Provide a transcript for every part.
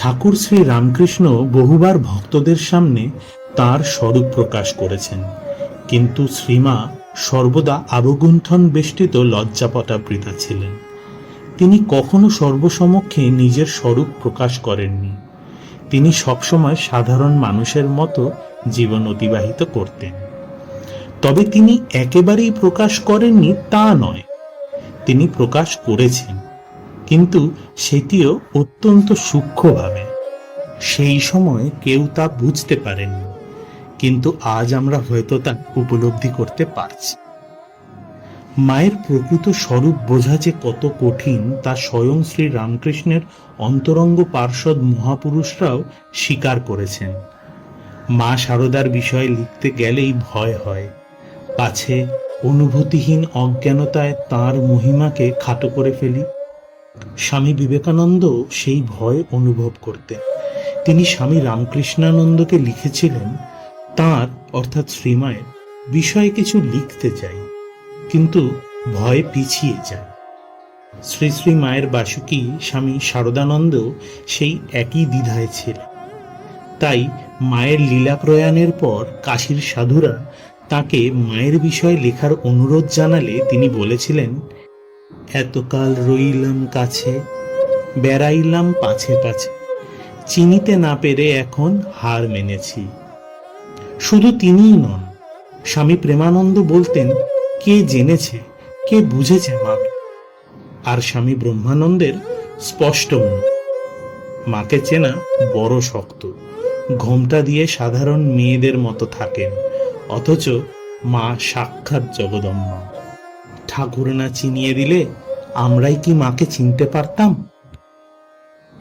ঠাকুর শ্রী রামকৃষ্ণ বহুবার ভক্তদের সামনে তার স্বরূপ প্রকাশ করেছেন। কিন্তু শ্রীমা সর্বদা আবগুণ্ঠন বেষ্টিত লজ্জাপটাবৃতা ছিলেন। তিনি কখনো সর্বসমক্ষে নিজের স্বরূপ প্রকাশ করেননি। তিনি সবসময় সাধারণ মানুষের মতো জীবন অতিবাহিত করতেন। তবে তিনি একেবারেই প্রকাশ করেননি তা নয়। তিনি প্রকাশ করেছেন। কিন্তু সেটিও অত্যন্ত সূক্ষ্মভাবে। সেই সময় কেউ তা বুঝতে পারেননি, কিন্তু আজ আমরা হয়তো তা উপলব্ধি করতে পারছি। মায়ের প্রকৃত স্বরূপ বোঝা যে কত কঠিন, তা স্বয়ং শ্রী রামকৃষ্ণের অন্তরঙ্গ পার্ষদ মহাপুরুষরাও স্বীকার করেছেন। মা সারদার বিষয়ে লিখতে গেলেই ভয় হয়। পাছে অনুভূতিহীন অজ্ঞানতায় তার মহিমাকে খাটো করে ফেলি। স্বামী বিবেকানন্দ সেই ভয় অনুভব করতেন। তিনি স্বামী রামকৃষ্ণানন্দকে লিখেছিলেন, তার, অর্থাৎ শ্রীমায়ের, বিষয়ে কিছু লিখতে চাই, কিন্তু ভয় পিছিয়ে যায়। শ্রী শ্রী মায়ের বাসুকি স্বামী শারদানন্দ সেই একই দ্বিধায় ছিলেন। তাই মায়ের লীলা প্রয়াণের পর কাশীর সাধুরা তাকে মায়ের বিষয়ে লেখার অনুরোধ জানালে তিনি বলেছিলেন এতকাল রইলাম কাছে, বেড়াইলাম পাছে পাছে। চিনিতে না পেরে এখন হার মেনেছি। শুধু তিনিই নন, স্বামী প্রেমানন্দ বলতেন, কে জেনেছে, কে বুঝেছে মাকে? আর স্বামী ব্রহ্মানন্দের স্পষ্ট মুখ। মাকে চেনা বড় শক্ত, ঘোমটা দিয়ে সাধারণ মেয়েদের মতো থাকেন, অথচ মা সাক্ষাৎ জগদম্মা। ঠাকুর না চিনিয়ে দিলে আমরাই কি মাকে চিনতে পারতাম?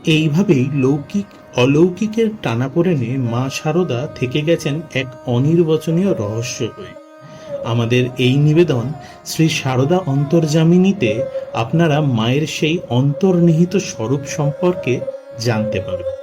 এইভাবেই লৌকিক, অলৌকিকের টানাপোড়েনে মা শারদা থেকে গেছেন এক অনির্বচনীয় রহস্য হয়ে। আমাদের এই নিবেদন শ্রী শারদা অন্তর্জামিনীতে আপনারা মায়ের সেই অন্তর্নিহিত স্বরূপ সম্পর্কে জানতে পারবেন।